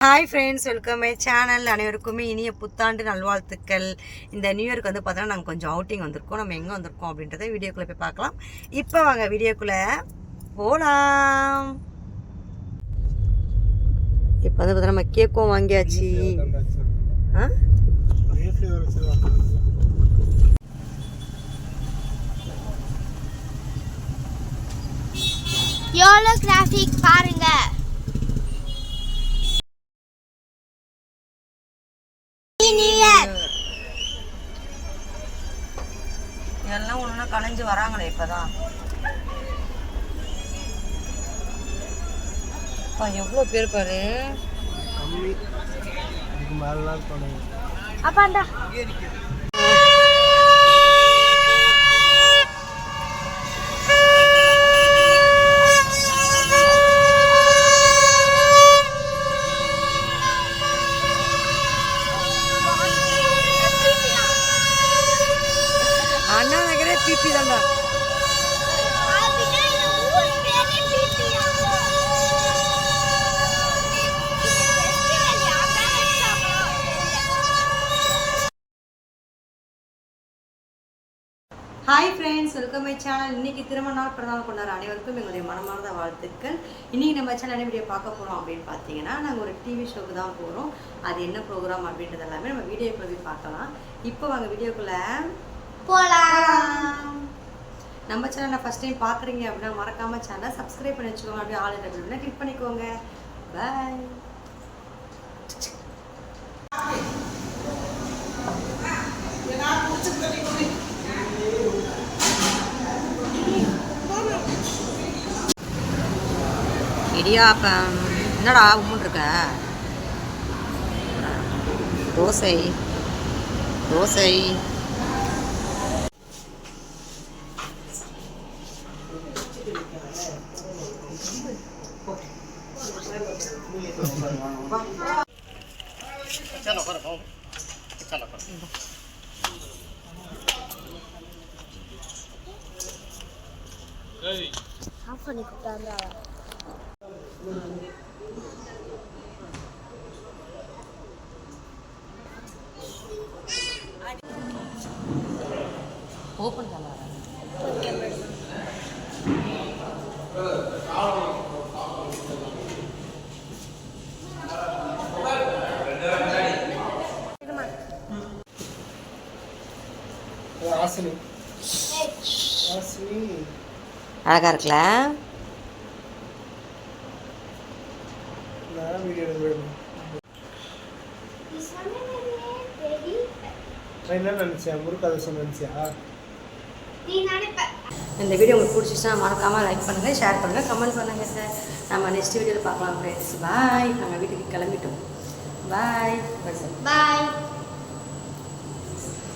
Hi friends welcome my channel அனைவருக்குமே இனிய புத்தாண்டு நல்வாழ்த்துக்கள். இந்த நியூ இயர்க்கு வந்து பார்த்தோன்னா நாங்கள் கொஞ்சம் அவுட்டிங் வந்திருக்கோம். நம்ம எங்கே வந்திருக்கோம் அப்படின்றத வீடியோக்குள்ளே போய் பார்க்கலாம். இப்போ வாங்க வீடியோக்குள்ளே போகலாம் இப்போ வந்து பார்த்தா நம்ம கேக்கும் வாங்கியாச்சு. ஆ? யோலோ கிராஃபிக் பாருங்க எல்லாம் ஒன்று கலைஞ்சு வராங்களே இப்போதான். அப்பா எவ்வளோ பேர் பாரு. கம்மி. மேலாம் போனீங்க பிபி தான்டா hi friends welcome my channel இன்னைக்கு திருமண நாள் பிறந்தநாள் கொண்டாடுற அனைவருக்கும் எங்களுடைய மனமார்ந்த வாழ்த்துக்கள். இன்னைக்கு நம்ம சேனல் என்ன வீடியோ பார்க்க போகிறோம் அப்படின்னு பார்த்தீங்கன்னா நாங்கள் ஒரு டிவி ஷோக்கு தான் போகிறோம் அது என்ன ப்ரோக்ராம் அப்படின்றது எல்லாமே நம்ம வீடியோக்குள்ள போய் பார்க்கலாம். இப்போ வாங்க வீடியோக்குள்ளே போலாம். நம்ம சேனலை ஃபஸ்ட் டைம் பார்க்குறீங்க அப்படின்னா மறக்காமல் சேனலை சப்ஸ்கிரைப் பண்ணி வச்சுக்கோங்க. அப்படியே ஆல் அப்படின்னா கிளிக் பண்ணிக்கோங்க. பாய் இடியாப்பம் என்னடா உம்முன் இருக்க? தோசை. தோசை. ચાલો કરો ભાવ ચાલો કરો આખો નીકળતા અંદર આવે ఓపెన్ కలరా எடுக்கிறேன் நான் என்ன நினச்சியா? நீ நினைப்ப. இந்த வீடியோ உங்களுக்கு பிடிச்சிச்சுன்னா மறக்காமல் லைக் பண்ணுங்கள் ஷேர் பண்ணுங்கள் கமெண்ட் பண்ணுங்கள் சார் நம்ம நெக்ஸ்ட் வீடியோவில் பார்க்கலாம் ஃப்ரெண்ட்ஸ் பாய் நாங்கள் வீட்டுக்கு கிளம்பிட்டோம். பாய் பாய் சார் பாய்